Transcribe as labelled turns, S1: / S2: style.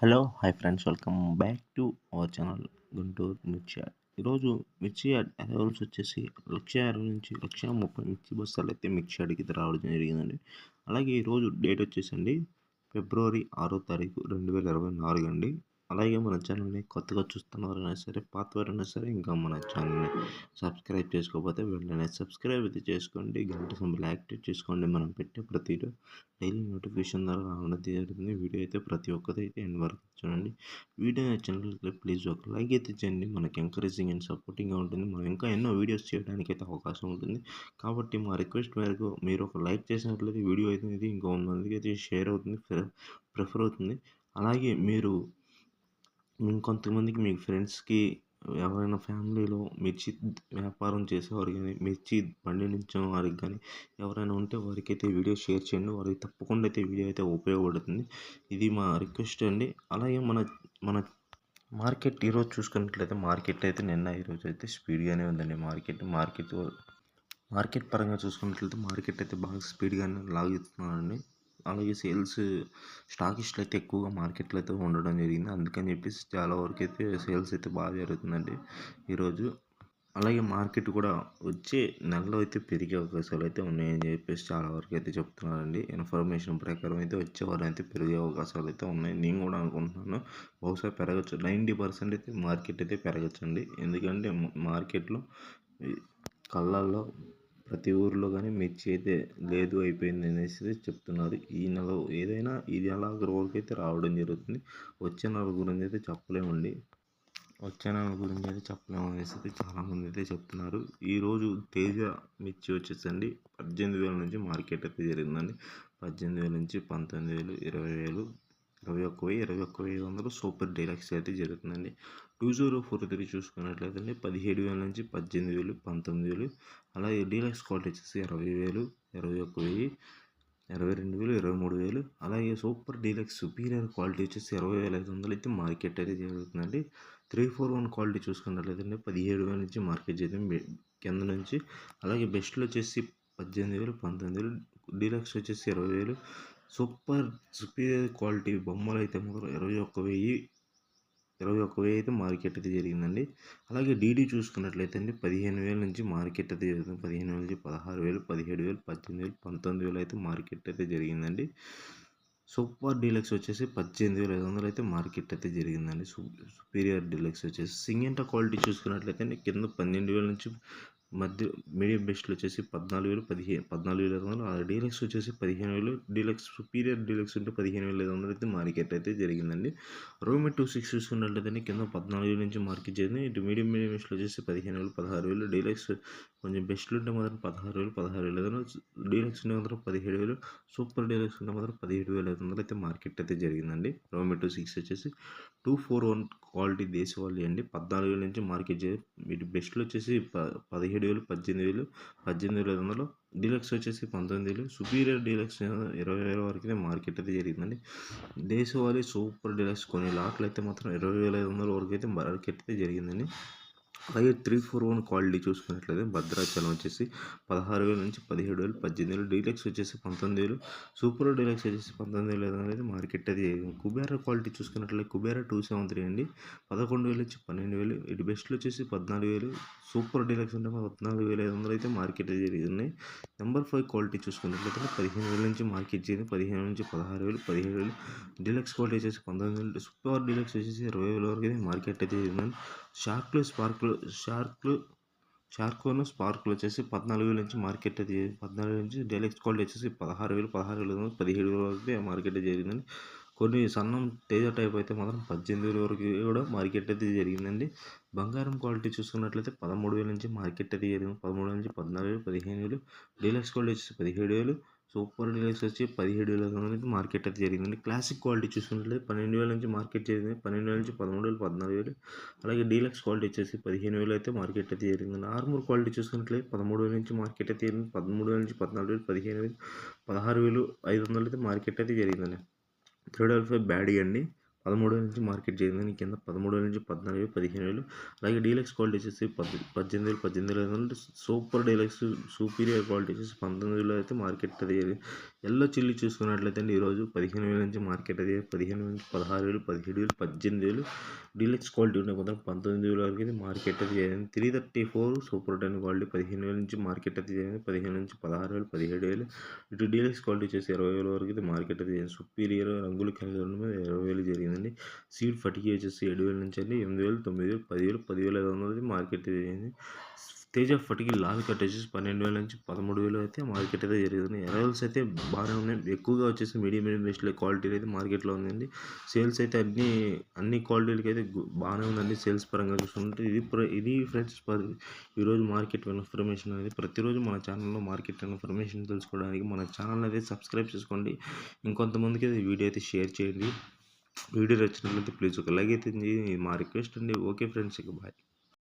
S1: Hello hi friends welcome back to our channel Guntur మిర్చి yard. ఈరోజు మిర్చి add వచ్చేసి లక్ష ఇరవై నుంచి లక్ష ముప్పై మిర్చి బస్తాలు అయితే మిర్చి యాడ్కి రావడం జరిగిందండి. అలాగే ఈరోజు డేట్ వచ్చేసండి ఫిబ్రవరి ఆరో తారీఖు రెండు వేల ఇరవై నాలుగు అండి. అలాగే మన ఛానల్ని కొత్తగా చూస్తున్నవారైనా సరే పాతవారైనా సరే ఇంకా మన ఛానల్ని సబ్స్క్రైబ్ చేసుకోకపోతే వెంటనే సబ్స్క్రైబ్ అయితే చేసుకోండి. గంట సంబంధం యాక్టివ్ చేసుకోండి. మనం పెట్టే ప్రతి డైలీ నోటిఫికేషన్ ద్వారా రావడం జరుగుతుంది. వీడియో అయితే ప్రతి ఒక్కటి అయితే ఎండ్ వరకు చూడండి. వీడియో నచ్చినట్లయితే ప్లీజ్ ఒక లైక్ అయితే చేయండి. మనకి ఎంకరేజింగ్ అండ్ సపోర్టింగ్గా ఉంటుంది. మనం ఇంకా ఎన్నో వీడియోస్ చేయడానికి అయితే అవకాశం ఉంటుంది. కాబట్టి మా రిక్వెస్ట్ మేరకు మీరు ఒక లైక్ చేసినట్లయితే వీడియో అయితే ఇంకా మందికి అయితే షేర్ అవుతుంది ప్రిఫర్ అవుతుంది. అలాగే మీరు ఇంకొంతమందికి మీ ఫ్రెండ్స్కి ఎవరైనా ఫ్యామిలీలో మిర్చి వ్యాపారం చేసేవారు కానీ మిర్చి పండించిన వారికి కానీ ఎవరైనా ఉంటే వారికి అయితే వీడియో షేర్ చేయండి. వారికి తప్పకుండా అయితే వీడియో అయితే ఉపయోగపడుతుంది. ఇది మా రిక్వెస్ట్ అండి. అలాగే మన మన మార్కెట్ ఈరోజు చూసుకున్నట్లయితే మార్కెట్ అయితే నిన్న ఈరోజు అయితే స్పీడ్గానే ఉందండి. మార్కెట్ మార్కెట్ మార్కెట్ పరంగా చూసుకున్నట్లయితే మార్కెట్ అయితే బాగా స్పీడ్గానే లాగుతున్నారండి అలాగే సేల్స్ స్టాకిస్టులు అయితే ఎక్కువగా మార్కెట్లో అయితే ఉండడం జరిగింది. అందుకని చెప్పేసి చాలా వరకు అయితే సేల్స్ అయితే బాగా జరుగుతుందండి ఈరోజు. అలాగే మార్కెట్ కూడా వచ్చే నెలలో అయితే పెరిగే అవకాశాలు అయితే ఉన్నాయని చెప్పేసి చాలా వరకు అయితే చెప్తున్నారండి. ఇన్ఫర్మేషన్ ప్రకారం అయితే వచ్చే వచ్చేవారు అయితే పెరిగే అవకాశాలు అయితే ఉన్నాయి. నేను కూడా అనుకుంటున్నాను. బహుశా పెరగచ్చు. నైంటీ పర్సెంట్ అయితే మార్కెట్ అయితే పెరగచ్చండి. ఎందుకంటే మార్కెట్లో కళ్ళల్లో ప్రతి ఊరిలో కానీ మిర్చి అయితే లేదు అయిపోయింది అనేసి చెప్తున్నారు. ఈ నెల ఏదైనా ఈ నెల వరకు అయితే రావడం జరుగుతుంది. వచ్చే నెల గురించి అయితే చెప్పలేమండి. వచ్చే నెల గురించి అయితే చెప్పలేము అనేసి అయితే చాలామంది అయితే చెప్తున్నారు. ఈరోజు తేజ మిర్చి వచ్చేసండి పద్దెనిమిది వేల నుంచి మార్కెట్ అయితే జరిగిందండి. పద్దెనిమిది వేల నుంచి పంతొమ్మిది వేలు ఇరవై వేలు ఇరవై ఒక్క వెయ్యి ఇరవై ఒక్క వెయ్యి వందలు సూపర్ డీలక్స్ అయితే జరుగుతుందండి. టూ జీరో ఫోర్ త్రీ చూసుకున్నట్లయితే పదిహేడు వేల నుంచి పద్దెనిమిది వేలు పంతొమ్మిది వేలు అలాగే డీలక్స్ క్వాలిటీ వచ్చేసి ఇరవై వేలు ఇరవై ఒక్క వెయ్యి ఇరవై రెండు వేలు ఇరవై మూడు వేలు అలాగే సూపర్ డీలక్స్ సుపీరియర్ క్వాలిటీ వచ్చేసి ఇరవై వేల ఐదు వందలు అయితే మార్కెట్ అయితే జరుగుతుందండి. త్రీ ఫోర్ వన్ క్వాలిటీ చూసుకున్నట్లయితే పదిహేడు వేల నుంచి మార్కెట్ చేద్దాం. కింద నుంచి అలాగే బెస్ట్లో వచ్చేసి పద్దెనిమిది వేలు పంతొమ్మిది వేలు డీలక్స్ వచ్చేసి ఇరవై వేలు సూపర్ సుపీరియర్ క్వాలిటీ బొమ్మలు అయితే మాత్రం ఇరవై ఒక్క వెయ్యి ఇరవై ఒక్క వెయ్యి అయితే మార్కెట్ అయితే జరిగిందండి. అలాగే డీడీ చూసుకున్నట్లయితే అండి పదిహేను వేల నుంచి మార్కెట్ అయితే జరుగుతుంది. పదిహేను వేల నుంచి పదహారు వేలు పదిహేడు వేలు పద్దెనిమిది వేలు పంతొమ్మిది వేలు అయితే మార్కెట్ అయితే జరిగిందండి. సూపర్ డీలక్స్ వచ్చేసి పద్దెనిమిది వేల ఐదు వందలు అయితే మార్కెట్ అయితే జరిగిందండి. సుపీరియర్ డీలక్స్ వచ్చేసి సింగెంటా క్వాలిటీ చూసుకున్నట్లయితే కింద పన్నెండు వేల నుంచి మధ్య మీడియం బెస్ట్లు వచ్చేసి పద్నాలుగు వేలు పదిహేను పద్నాలుగు వేల ఐదు వందలు డీలక్స్ వచ్చేసి పదిహేను వేలు డీలక్స్ సుపీరియర్ డీలక్స్ ఉంటే పదిహేను వేల ఐదు వందలు అయితే మార్కెట్ అయితే జరిగిందండి. రోమి టూ సిక్స్ చూసుకున్నట్లయితే కింద పద్నాలుగు వేల నుంచి మార్కెట్ జరిగింది ఇటు మీడియం మీడియం బెస్ట్లు వచ్చేసి పదిహేను వేలు పదహారు వేలు డీలక్స్ కొంచెం బెస్ట్లు ఉంటే మాత్రం పదహారు వేలు పదహారు వేల ఐదు వందలు డీలక్స్ ఉంటే మాత్రం పదిహేడు వేలు సూపర్ డీలక్స్ ఉంటే మాత్రం పదిహేడు వేల ఐదు వందలు అయితే మార్కెట్ అయితే జరిగిందండి. రోమి టూ సిక్స్ వచ్చేసి టూ ఫోర్ వన్ క్వాలిటీ దేశవాళీ అండి. పద్నాలుగు వేల నుంచి మార్కెట్ జరిగింది ఇటు బెస్ట్లు వచ్చేసి ప పదిహేడు వేలు పద్దెనిమిది వేలు పద్దెనిమిది వేల ఐదు వందలు. డీలక్స్ వచ్చేసి పంతొమ్మిది వేలు. సుపీరియర్ డీలక్స్ ఇరవై వేల వరకు మార్కెట్ అయితే జరిగిందండి. దేశవాళీ సూపర్ డీలక్స్ కొన్ని లాట్లు అయితే మాత్రం ఇరవై వేల ఐదు వందల వరకు అయితే మార్కెట్ అయితే జరిగిందండి. అలాగే త్రీ ఫోర్ వన్ క్వాలిటీ చూసుకున్నట్లయితే భద్రాచలం వచ్చేసి పదహారు వేల నుంచి పదిహేడు వేలు పద్దెనిమిది వేలు డీలక్స్ వచ్చేసి పంతొమ్మిది వేలు సూపర్ డీలక్స్ వచ్చేసి పంతొమ్మిది వేలు అనేది మార్కెట్ అది కుబేరా క్వాలిటీ చూసుకున్నట్లయితే కుబేరా టూ సెవెన్ త్రీ అండి. పదకొండు వేలు నుంచి పన్నెండు వేలు ఇటు బెస్ట్లు వచ్చేసి పద్నాలుగు వేలు సూపర్ డీలక్స్ అంటే పద్నాలుగు వేల ఐదు వందలు అయితే మార్కెట్ జరిగింది. నెంబర్ ఫైవ్ క్వాలిటీ చూసుకున్నట్లయితే పదిహేను వేల నుంచి మార్కెట్ చేయండి పదిహేను నుంచి పదహారు వేలు పదిహేడు వేలు డీలక్స్ క్వాలిటీ వచ్చేసి పంతొమ్మిది వేలు సూపర్ డీలక్స్ వచ్చేసి ఇరవై వేల వరకు అయితే మార్కెట్ అయితే జరిగిందండి షార్క్లు స్పార్క్లు షార్క్లు షార్కోను స్పార్క్లు వచ్చేసి పద్నాలుగు వేల నుంచి మార్కెట్ అది పద్నాలుగు నుంచి డైలెక్స్ క్వాలిటీ వచ్చేసి పదహారు వేలు పదహారు వేలు పదిహేడు వేల వరకు మార్కెట్ జరిగిందండి. కొన్ని సన్నం తేజ టైప్ అయితే మాత్రం పద్దెనిమిది వేల వరకు కూడా మార్కెట్ అయితే జరిగిందండి. బంగారం క్వాలిటీ చూసుకున్నట్లయితే పదమూడు వేల నుంచి మార్కెట్ అయితే జరిగింది. పదమూడు నుంచి పద్నాలుగు వేలు పదిహేను వేలు డీలక్స్ క్వాలిటీ వచ్చేసి పదిహేడు వేలు సూపర్ డీలక్స్ వచ్చి పదిహేడు వేల ఐదు మార్కెట్ అయితే జరిగిందండి. క్లాసిక్ క్వాలిటీ చూసుకున్నట్లయితే పన్నెండు వేల నుంచి మార్కెట్ జరిగింది. పన్నెండు వేల నుంచి పదమూడు వేలు పద్నాలుగు వేలు. అలాగే డీలక్స్ క్వాలిటీ వచ్చేసి పదిహేను వేలు అయితే మార్కెట్ అయితే జరిగిందండి. ఆర్మూర్ క్వాలిటీ చూసుకున్నట్లయితే పదమూడు వేల నుంచి మార్కెట్ అయితే జరిగింది. పదమూడు వేల నుంచి పద్నాలుగు వేలు పదిహేను వేలు పదహారు వేలు ఐదు వందలు అయితే మార్కెట్ అయితే జరిగిందండి. త్రీ డబల్ ఫైవ్ బ్యాడీ అండి. పదమూడు వేల నుంచి మార్కెట్ జరిగింది కింద పదమూడు వేల నుంచి పద్నాలుగు వేలు పదిహేను వేలు అలాగే డీలక్స్ క్వాలిటీ వచ్చేసి పద్ పద్దెనిమిది వేలు పద్దెనిమిది వేల సూపర్ డీలక్స్ సూపీరియర్ క్వాలిటీ వచ్చేసి పంతొమ్మిది వేలు అయితే మార్కెట్ అది ఎల్లో చిల్లి చూసుకున్నట్లయితే అండి ఈరోజు పదిహేను వేల నుంచి మార్కెట్ అది పదిహేను వేల నుంచి పదహారు వేలు పదిహేడు వేలు పద్దెనిమిది వేలు డీలక్స్ క్వాలిటీ ఉండే మొత్తం పంతొమ్మిది వేల వరకు అయితే మార్కెట్ అది జరిగింది. Three thirty four super ten quality పదిహేను వేల నుంచి మార్కెట్ అది జరిగింది. పదిహేను నుంచి పదహారు వేలు పదిహేడు వేలు ఇటు డీలక్స్ క్వాలిటీ వచ్చేసి ఇరవై వేల వరకు అయితే మార్కెట్ అది జరిగింది. సుపీరియర్ రంగులు కలిగి ఇరవై వేలు జరిగింది. జరిగిందండి. సీడ్ ఫటికి వచ్చేసి ఏడు వేల నుంచి అండి. ఎనిమిది వేలు తొమ్మిది వేలు పదివేలు పదివేల ఐదు వందలు అయితే మార్కెట్ జరిగింది. తేజ ఫటికి లాల్ కట్ వచ్చేసి పన్నెండు వేల నుంచి పదమూడు వేలు అయితే మార్కెట్ అయితే జరిగింది ఎరవల్స్ అయితే బాగానే ఉన్నాయి. ఎక్కువగా వచ్చేసి మీడియం మీడియం బెస్ట్లో క్వాలిటీ అయితే మార్కెట్లో ఉందండి. సేల్స్ అయితే అన్ని అన్ని క్వాలిటీలకి అయితే బాగానే ఉందండి. సేల్స్ పరంగా చూసుకుంటే ఇది ఇది ఫ్రెండ్స్ ఈరోజు మార్కెట్ ఇన్ఫర్మేషన్ అనేది ప్రతిరోజు మన ఛానల్లో మార్కెట్ ఇన్ఫర్మేషన్ తెలుసుకోవడానికి మన ఛానల్ అయితే సబ్స్క్రైబ్ చేసుకోండి. ఇంకొంతమందికి అయితే వీడియో అయితే షేర్ చేయండి. వీడియో నచ్చినట్లయితే ప్లీజ్ ఒక లైక్ అయితే మా రిక్వెస్ట్ అండి. ఓకే ఫ్రెండ్స్ ఇక బాయ్